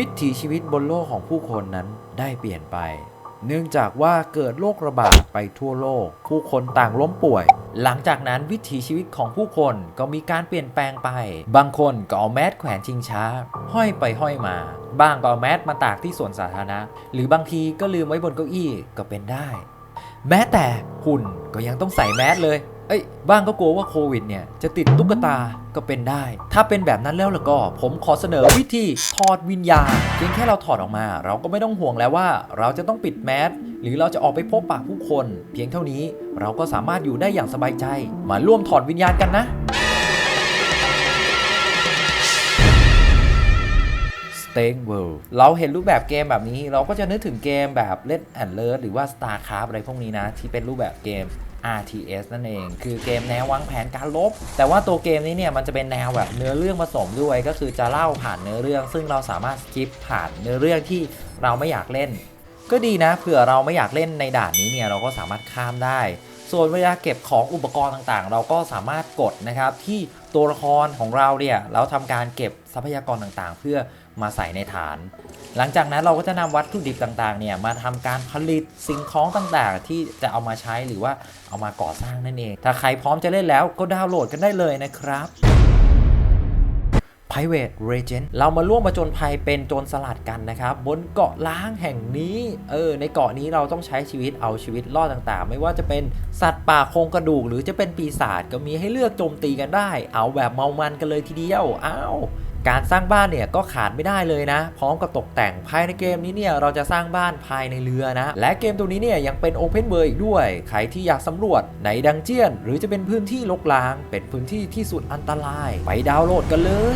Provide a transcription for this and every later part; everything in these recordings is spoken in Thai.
วิถีชีวิตบนโลกของผู้คนนั้นได้เปลี่ยนไป เนื่องจากว่าเกิดโรคระบาดไปทั่วโลก ผู้คนต่างล้มป่วย หลังจากนั้นวิถีชีวิตของผู้คนก็มีการเปลี่ยนแปลงไป บางคนก็เอาแมสแขวนชิงช้า ห้อยไปห้อยมา บ้างก็เอาแมสมาตากที่สวนสาธารณะ หรือบางทีก็ลืมไว้บนเก้าอี้ก็เป็นได้ แม้แต่หุ่นก็ยังต้องใส่แมสเลย เอ้ยบ้างก็กลัวว่าโควิดเนี่ยจะติดตุ๊กตาก็เป็นได้ ถ้าเป็นแบบนั้นแล้วล่ะก็ ผมขอเสนอวิธีถอดวิญญาณเพียงแค่เราถอดออกมา เราก็ไม่ต้องห่วงแล้วว่า เราจะต้องปิดแมสหรือเราจะออกไปพบปะผู้คน เพียงเท่านี้เราก็สามารถอยู่ได้อย่างสบายใจ มาร่วมถอดวิญญาณกันนะ s t a n World เราเห็นรูปแบบเกมแบบนี้ เราก็จะนึกถึงเกมแบบเล่นแอนเลอร์หรือว่า StarCraft อะไรพวกนี้นะ ที่เป็นรูปแบบเกม RTS นั่นเอง คือเกมแนววางแผนการลบ แต่ว่าตัวเกมนี้เนี่ยมันจะเป็นแนวแบบเนื้อเรื่องผสมด้วย ก็คือจะเล่าผ่านเนื้อเรื่อง ซึ่งเราสามารถสกิปผ่านเนื้อเรื่องที่เราไม่อยากเล่น ก็ดีนะเผื่อเราไม่อยากเล่นในด่านนี้เนี่ยเราก็สามารถข้ามได้ ส่วนเวลาเก็บของอุปกรณ์ต่างๆ เราก็สามารถกดนะครับที่ตัวละครของเราเนี่ยเราทำการเก็บทรัพยากรต่างๆ เพื่อ มาใส่ในฐาน หลังจากนั้นเราก็จะนำวัตถุดิบต่างๆเนี่ยมาทำการผลิตสิ่งของต่างๆ ที่จะเอามาใช้หรือว่าเอามาก่อสร้างนั่นเอง ถ้าใครพร้อมจะเล่นแล้วก็ดาวน์โหลดกันได้เลยนะครับ Private Regent เรามาร่วมมาจนภัยเป็นโจรสลัดกันนะครับ บนเกาะล้างแห่งนี้ เออ ในเกาะนี้เราต้องใช้ชีวิตเอาชีวิตรอดต่างๆ ไม่ว่าจะเป็นสัตว์ป่าโครงกระดูก หรือจะเป็นปีศาจก็มีให้เลือกโจมตีกันได้ เอาแบบเมามันกันเลยทีเดียว อ้าว การสร้างบ้านเนี่ยก็ขาดไม่ได้เลยนะ พร้อมกับตกแต่งภายในเกมนี้เนี่ยเราจะสร้างบ้านภายในเรือนะ และเกมตัวนี้เนี่ยยังเป็นโอเพ่นเบย์อีกด้วย ใครที่อยากสำรวจในดังเจียน หรือจะเป็นพื้นที่ลกล้าง เป็นพื้นที่ที่สุดอันตราย ไปดาวน์โหลดกันเลย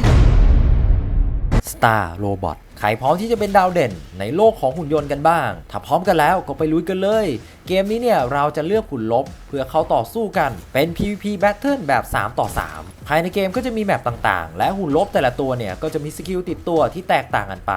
Star Robot ใครพร้อมที่จะเป็นดาวเด่นในโลกของหุ่นยนต์กันบ้าง ถ้าพร้อมกันแล้วก็ไปลุยกันเลย เกมนี้เนี่ยเราจะเลือกหุ่นลบเพื่อเข้าต่อสู้กันเป็น PVP Battle แบบ 3 ต่อ 3 ภายในเกมก็จะมีแมปต่างๆ และหุ่นลบแต่ละตัวเนี่ยก็จะมีสกิลติดตัวที่แตกต่างกันไป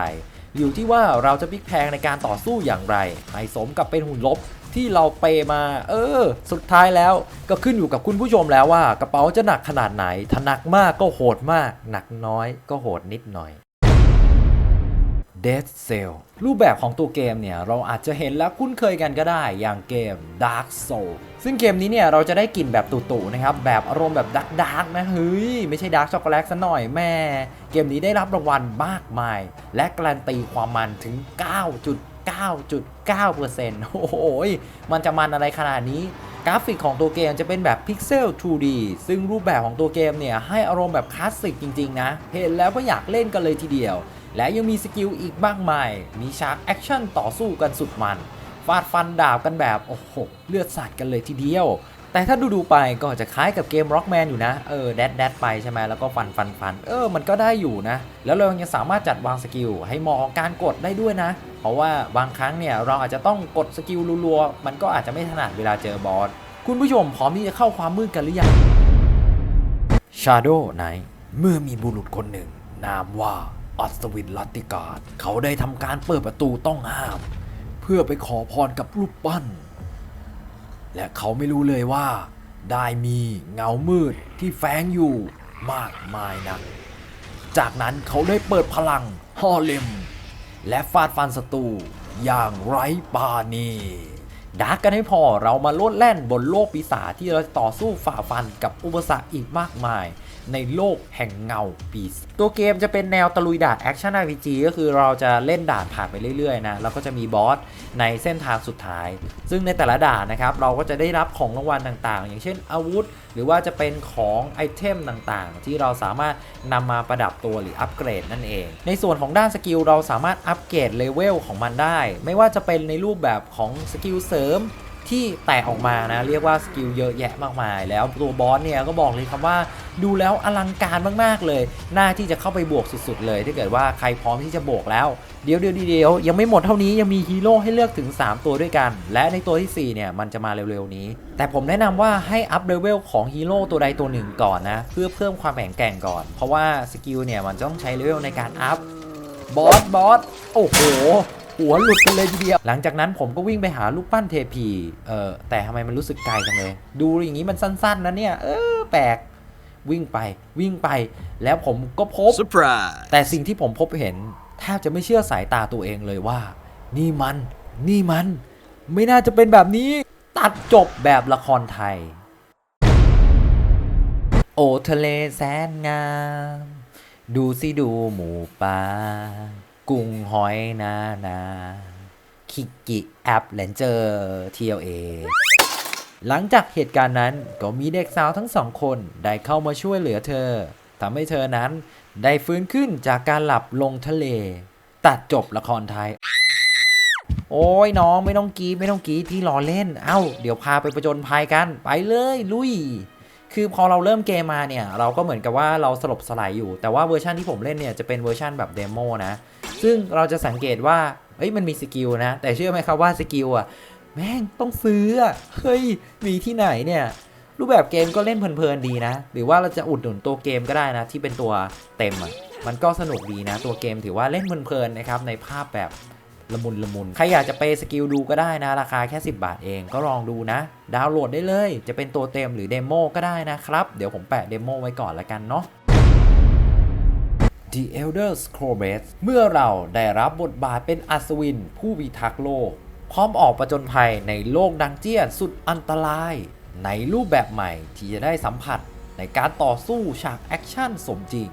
อยู่ที่ว่าเราจะพลิกแพงในการต่อสู้อย่างไร ให้สมกับเป็นหุ่นลบที่เราเปมา เออ สุดท้ายแล้วก็ขึ้นอยู่กับคุณผู้ชมแล้วว่ากระเป๋าจะหนักขนาดไหนถ้าหนักมากก็โหดมาก หนักน้อยก็โหดนิดหน่อย Dead Cell รูปแบบของตัวเกมเนี่ย เราอาจจะเห็นและคุ้นเคยกันก็ได้อย่างเกม Dark Soul ซึ่งเกมนี้เนี่ย เราจะได้กลิ่นแบบตุ่ๆนะครับ แบบอารมณ์แบบดักดาร์กนะเฮ้ย ไม่ใช่ดาร์กช็อกโกแลตซะหน่อยแม่ เกมนี้ได้รับรางวัลมากมาย และการันตีความมันถึง 9.9.9%โอ้โหมันจะมันอะไรขนาดนี้กราฟิกของตัวเกมจะเป็นแบบพิกเซล 2D ซึ่งรูปแบบของตัวเกมเนี่ย ให้อารมณ์แบบคลาสสิกจริง ๆ นะ เห็นแล้วก็อยากเล่นกันเลยทีเดียว และยังมีสกิลอีกมากมาย มีฉากแอคชั่นต่อสู้กันสุดมัน ฟาดฟันดาบกันแบบโอ้โหเลือดสาดกันเลยทีเดียว แต่ถ้าดูดูๆไปก็จะคล้ายกับเกม Rockman อยู่นะ เออแดดแดดไปใช่ไหมแล้วก็ฟันฟันฟันเออ มันก็ได้อยู่นะ แล้วเรายังสามารถจัดวางสกิลให้เหมาะกการกดได้ด้วยนะ เพราะว่าบางครั้งเนี่ยเราอาจจะต้องกดสกิลรัวๆมันก็อาจจะไม่ถนัดเวลาเจอบอสคุณผู้ชมพร้อมที่จะเข้าความมืดกันหรือยัง Shadow Knight เมื่อมีบุรุษคนหนึ่ง นามว่า อัศวินลัตติการเขาได้ทำการเปิดประตูต้องห้าม เพื่อไปขอพรกับรูปปั้น และเขาไม่รู้เลยว่า ได้มีเงามืดที่แฝงอยู่มากมายนัก จากนั้นเขาได้เปิดพลังฮอเลมและฟาดฟันศัตรูอย่างไร้ปาณีดาร์กกันให้พอเรามาโลดแล่นบนโลกปีศาจที่เราต่อสู้ฝ่าฟันกับอุปสรรคอีกมากมาย ในโลกแห่งเงาปีศาจตัวเกมจะเป็นแนวตะลุยด่านแอคชั่น RPG ก็คือเราจะเล่นด่านผ่านไปเรื่อยๆนะแล้วก็จะมีบอสในเส้นทางสุดท้าย ซึ่งในแต่ละด่านนะครับเราก็จะได้รับของรางวัลต่างๆ อย่างเช่นอาวุธ หรือว่าจะเป็นของไอเทมต่างๆ ที่เราสามารถนำมาประดับตัวหรืออัปเกรดนั่นเอง ในส่วนของด้านสกิลเราสามารถอัปเกรดเลเวลของมันได้ ไม่ว่าจะเป็นในรูปแบบของสกิลเสริม ที่แตกออกมานะ เรียกว่าสกิลเยอะแยะมากมาย แล้วตัวบอสเนี่ยก็บอกเลยครับว่าดูแล้วอลังการมากๆเลยน่าที่จะเข้าไปบวกสุดๆเลย ถ้าเกิดว่าใครพร้อมที่จะบวกแล้ว เดี๋ยวเดี๋ยวเดี๋ยวยังไม่หมดเท่านี้ยังมีฮีโร่ให้เลือกถึง 3 ตัวด้วยกัน และในตัวทีสี่4 เนี่ยมันจะมาเร็วๆนี้ แต่ผมแนะนำว่าให้อัพเลเวลของฮีโร่ตัวใดตัวหนึ่งก่อนนะ เพื่อเพิ่มความแข็งแกร่งก่อน เพราะว่าสกิลเนี่ยมันจะต้องใช้เลเวลในการอัพบอสบอสโอ้โห หัวหลุดกันเลยทีเดียว หลังจากนั้นผมก็วิ่งไปหาลูกปั้นเทพี เออแต่ทำไมมันรู้สึกไกลจังเลย ดูอย่างนี้มันสั้นๆนะเนี่ย เออแปลก วิ่งไปวิ่งไป แล้วผมก็พบ Surprise! แต่สิ่งที่ผมพบเห็นแทบจะไม่เชื่อสายตาตัวเองเลยว่า นี่มัน นี่มัน ไม่น่าจะเป็นแบบนี้ ตัดจบแบบละครไทย โอทะเลแสนงาม ดูสิดูหมูป่า กุ้งหอยนานาคิกิแอปเลนเจอร์ทีเอหลังจากเหตุการณ์นั้นก็มีเด็กสาวทั้งสองคนได้เข้ามาช่วยเหลือเธอทำให้เธอนั้นได้ฟื้นขึ้นจากการหลับลงทะเล ตัดจบละครไทย โอ้ยน้องไม่ต้องกีไม่ต้องกรีดพี่รอเล่น เอ้า เดี๋ยวพาไปประจนภัยกัน ไปเลยลุย คือพอเราเริ่มเกมมาเนี่ย เราก็เหมือนกับว่าเราสลบสลายอยู่ แต่ว่าเวอร์ชันที่ผมเล่นเนี่ยจะเป็นเวอร์ชันแบบเดโมนะ ซึ่งเราจะสังเกตว่าเอ้ยมันมีสกิลนะ แต่เชื่อไหมครับว่าสกิลอะแม่งต้องซื้อเฮ้ยมีที่ไหนเนี่ยรูปแบบเกมก็เล่นเพลินๆดีนะ หรือว่าเราจะอุดหนุนตัวเกมก็ได้นะที่เป็นตัวเต็มมันก็สนุกดีนะ ตัวเกมถือว่าเล่นเพลินๆนะครับในภาพแบบ ละมุนละมุน ใครอยากจะไปสกิลดูก็ได้นะ ราคาแค่ 10 บาทเองก็ลองดูนะ ดาวน์โหลดได้เลย จะเป็นตัวเต็มหรือเดโมก็ได้นะครับ เดี๋ยวผมแปะเดโมไว้ก่อนละกันเนาะ The Elder Scrolls เมื่อเราได้รับบทบาทเป็นอัศวิน ผู้พิทักษ์โลก พร้อมออกประจนภัยในโลกดังเจียนสุดอันตราย ในรูปแบบใหม่ที่จะได้สัมผัสในการต่อสู้ฉากแอคชั่นสมจริง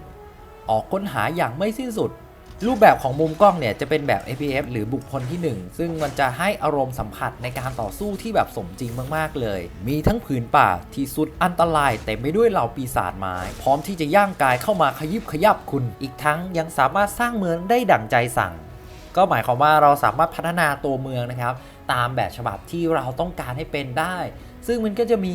ออกค้นหาอย่างไม่สิ้นสุด รูปแบบของมุมกล้องเนี่ยจะเป็นแบบ APF หรือบุคคลที่ 1 ซึ่งมันจะให้อารมณ์สัมผัสในการต่อสู้ที่แบบสมจริงมากๆเลย มีทั้งผืนป่าที่สุดอันตรายเต็มไปด้วยเหล่าปีศาจไม้ พร้อมที่จะย่างกายเข้ามาขยิบขยับคุณ อีกทั้งยังสามารถสร้างเมืองได้ดั่งใจสั่ง ก็หมายความว่าเราสามารถพัฒนาตัวเมืองนะครับ ตามแบบฉบับที่เราต้องการให้เป็นได้ ซึ่งมันก็จะมี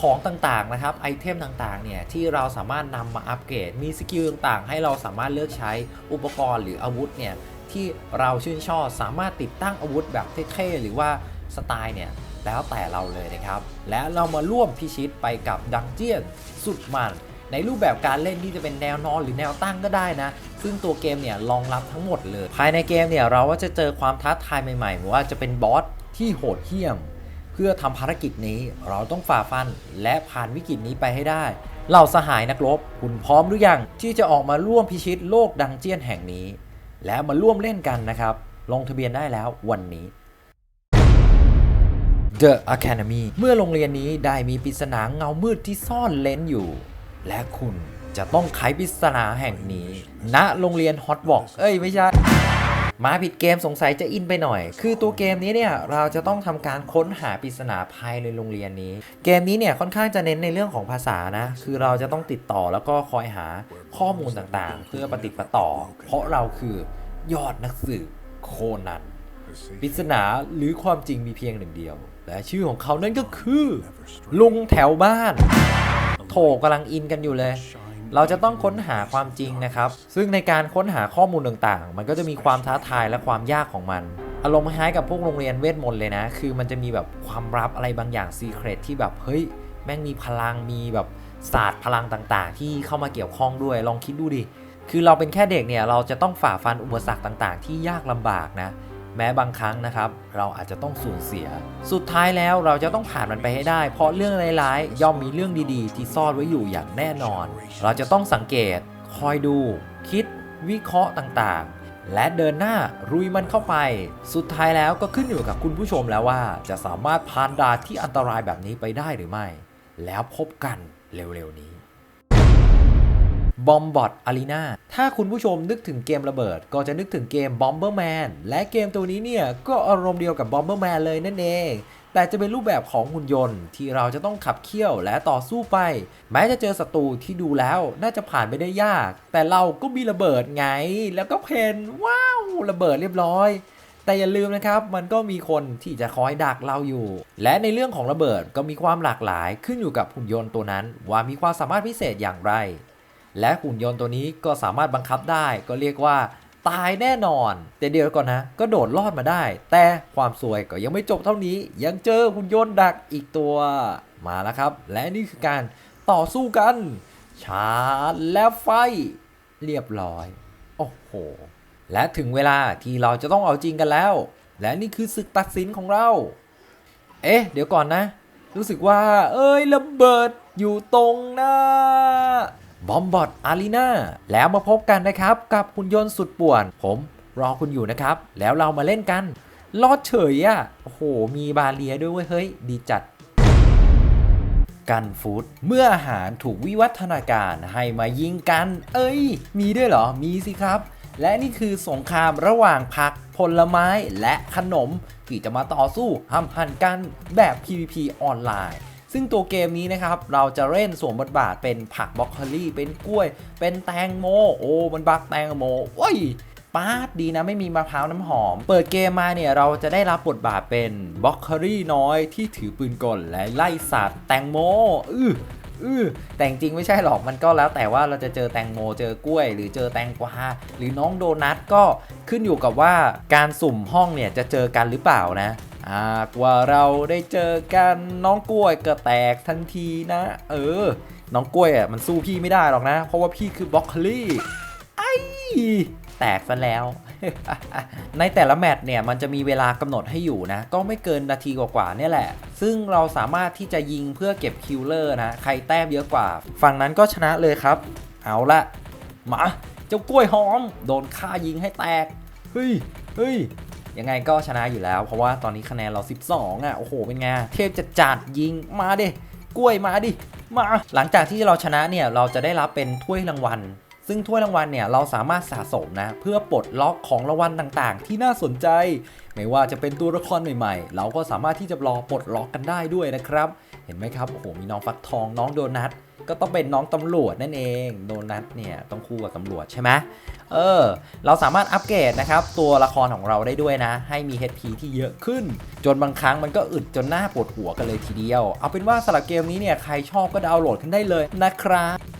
ของต่างๆนะครับไอเทมต่างๆเนี่ยที่เราสามารถนำมาอัปเกรดมีสกิลต่างๆ ให้เราสามารถเลือกใช้อุปกรณ์หรืออาวุธเนี่ยที่เราชื่นชอบสามารถติดตั้งอาวุธแบบเท่ๆหรือว่าสไตล์เนี่ยแล้วแต่เราเลยนะครับ และเรามาร่วมพิชิตไปกับดังเจียนสุดมัน ในรูปแบบการเล่นที่จะเป็นแนวนอนหรือแนวตั้งก็ได้นะ ซึ่งตัวเกมเนี่ยรองรับทั้งหมดเลย ภายในเกมเนี่ยเราก็จะเจอความท้าทายใหม่ๆไม่ว่าจะเป็นบอสที่โหดเหี้ยม เพื่อทำภารกิจนี้เราต้องฝ่าฟันและผ่านวิกฤตนี้ไปให้ได้ เหล่าสหายนักรบ คุณพร้อมหรือยังที่จะออกมาร่วมพิชิตโลกดังเจียนแห่งนี้ แล้วมาร่วมเล่นกันนะครับ ลงทะเบียนได้แล้ววันนี้ The Academy เมื่อโรงเรียนนี้ได้มีปริศนาเงามืดที่ซ่อนเลนอยู่ และคุณจะต้องไขปริศนาแห่งนี้ณโรงเรียนฮอตบอกเอ้ยไม่ใช่ มาผิดเกมสงสัยจะอินไปหน่อย คือตัวเกมนี้เนี่ยเราจะต้องทำการค้นหาปริศนาภายในโรงเรียนนี้ เกมนี้เนี่ยค่อนข้างจะเน้นในเรื่องของภาษานะ คือเราจะต้องติดต่อแล้วก็คอยหาข้อมูลต่างๆ เพื่อปฏิดประต่อ เพราะเราคือยอดนักสืบโคนันปริศนาหรือความจริงมีเพียงหนึ่งเดียว และชื่อของเขานั่นก็คือ ลุงแถวบ้าน โถกำลังอินกันอยู่เลย เราจะต้องค้นหาความจริงนะครับ ซึ่งในการค้นหาข้อมูลต่างๆ มันก็จะมีความท้าทายและความยากของมัน อารมณ์คล้ายกับพวกโรงเรียนเวทมนต์เลยนะ คือมันจะมีแบบความลับอะไรบางอย่างซีเครตที่แบบเฮ้ยแม่งมีพลังมีแบบศาสตร์พลังต่างๆ ที่เข้ามาเกี่ยวข้องด้วยลองคิดดูดิคือเราเป็นแค่เด็กเนี่ยเราจะต้องฝ่าฟันอุปสรรคต่างๆ ที่ยากลำบากนะ แม้บางครั้งนะครับ เราอาจจะต้องสูญเสีย สุดท้ายแล้วเราจะต้องผ่านมันไปให้ได้ เพราะเรื่องร้ายๆย่อมมีเรื่องดีๆ ที่ซ่อนไว้อยู่อย่างแน่นอน เราจะต้องสังเกต คอยดู คิด วิเคราะห์ต่างๆ และเดินหน้ารุยมันเข้าไป สุดท้ายแล้วก็ขึ้นอยู่กับคุณผู้ชมแล้วว่า จะสามารถผ่านด่านที่อันตรายแบบนี้ไปได้หรือไม่ แล้วพบกันเร็วๆนี้ บอมบอ t อารีนาถ้าคุณผู้ชมนึกถึงเกมระเบิด ก็จะนึกถึงเกม Bomberman และเกมตัวนี้เนี่ยก็อารมณ์เดียวกับ Bomberman เลยนั่นเอง แต่จะเป็นรูปแบบของหุ่นยนต์ ที่เราจะต้องขับเคี่ยวและต่อสู้ไป แม้จะเจอศัตรูที่ดูแล้วน่าจะผ่านไปได้ยาก แต่เราก็มีระเบิดไง แล้วก็เพนว้าวระเบิดเรียบร้อยแต่อย่าลืมนะครับ มันก็มีคนที่จะคอยดักเราอยู่ และในเรื่องของระเบิดก็มีความหลากหลายขึ้นอยู่กับหุ่นยนต์ตัวนั้น ว่ามีความสามารถพิเศษอย่างไร และหุ่นยนต์ตัวนี้ก็สามารถบังคับได้ก็เรียกว่าตายแน่นอน แต่เดี๋ยวก่อนนะ ก็โดดรอดมาได้ แต่ความสวยก็ยังไม่จบเท่านี้ ยังเจอหุ่นยนต์ดักอีกตัวมาแล้วครับ และนี่คือการต่อสู้กันชาร์จและไฟ เรียบร้อย โอ้โห และถึงเวลาที่เราจะต้องเอาจริงกันแล้ว และนี่คือศึกตัดสินของเรา เอ๊ะ เดี๋ยวก่อนนะ รู้สึกว่า เอ้ยระเบิดอยู่ตรงหน้า บอมบอ t อารีนาแล้วมาพบกันนะครับกับหุ่นยนต์สุดป่วน ผมรอคุณอยู่นะครับ แล้วเรามาเล่นกัน รอดเฉยอะ่ะโอ้โห มีบาเลียด้วยเว้ยเฮ้ย ดีจัดกันฟู้ดเมื่ออาหารถูกวิวัฒนาการให้มายิงกัน เอ้ย มีด้วยเหรอ มีสิครับ และนี่คือสงครามระหว่างผัก ผลไม้และขนม ที่จะมาต่อสู้ห้ำหันกันแบบ PVP ออนไลน์ ซึ่งตัวเกมนี้นะครับเราจะเล่นสวมบทบาทเป็นผักบรอกโคลีเป็นกล้วย เป็นแตงโมโอ้มันบักแตงโมโอ้ยป้าดดีนะไม่มีมะพร้าวน้ำหอม เปิดเกมมาเนี่ยเราจะได้รับบทบาทเป็นบล็อกเคอรี่น้อยที่ถือปืนกลและไล่สัตว์แตงโมอืออือแต่จริงไม่ใช่หรอกมันก็แล้วแต่ว่าเราจะเจอแตงโมเจอกล้วย หรือเจอแตงกวาหรือน้องโดนัทก็ขึ้นอยู่กับว่าการสุ่มห้องเนี่ยจะเจอกันหรือเปล่านะ หากว่าเราได้เจอกันน้องกล้วยก็แตกทันทีนะ เออ น้องกล้วยอะมันสู้พี่ไม่ได้หรอกนะ เพราะว่าพี่คือบล็อกเคอรี่แตกซะแล้ว ในแต่ละแมตช์เนี่ยมันจะมีเวลากำหนดให้อยู่นะ ก็ไม่เกินนาทีกว่าๆเนี่ยแหละ ซึ่งเราสามารถที่จะยิงเพื่อเก็บคิลเลอร์นะ ใครแต้มเยอะกว่า ฝั่งนั้นก็ชนะเลยครับ เอาละมา เจ้ากล้วยหอม โดนฆ่ายิงให้แตก เฮ้ยเฮ้ย ยังไงก็ชนะอยู่แล้ว เพราะว่าตอนนี้คะแนนเรา 12 อะ โอ้โห เป็นไง เทพจะจัดยิง มาดิ กล้วยมาดิ มา หลังจากที่เราชนะเนี่ย เราจะได้รับเป็นถ้วยรางวัล ซึ่งถ้วยรางวัลเนี่ยเราสามารถสะสมนะเพื่อปลดล็อกของรางวัลต่างๆ ที่น่าสนใจ ไม่ว่าจะเป็นตัวละครใหม่ๆ เราก็สามารถที่จะรอปลดล็อกกันได้ด้วยนะครับ เห็นไหมครับโอ้โหมีน้องฟักทองน้องโดนัทก็ต้องเป็นน้องตำรวจนั่นเองโดนัทเนี่ยต้องคู่กับตำรวจใช่ไหมเออเราสามารถอัปเกรดนะครับตัวละครของเราได้ด้วยนะ ให้มี HP ที่เยอะขึ้น จนบางครั้งมันก็อึดจนหน้าปวดหัวกันเลยทีเดียว เอาเป็นว่าสำหรับเกมนี้เนี่ยใครชอบก็ดาวน์โหลดกันได้เลยนะครับ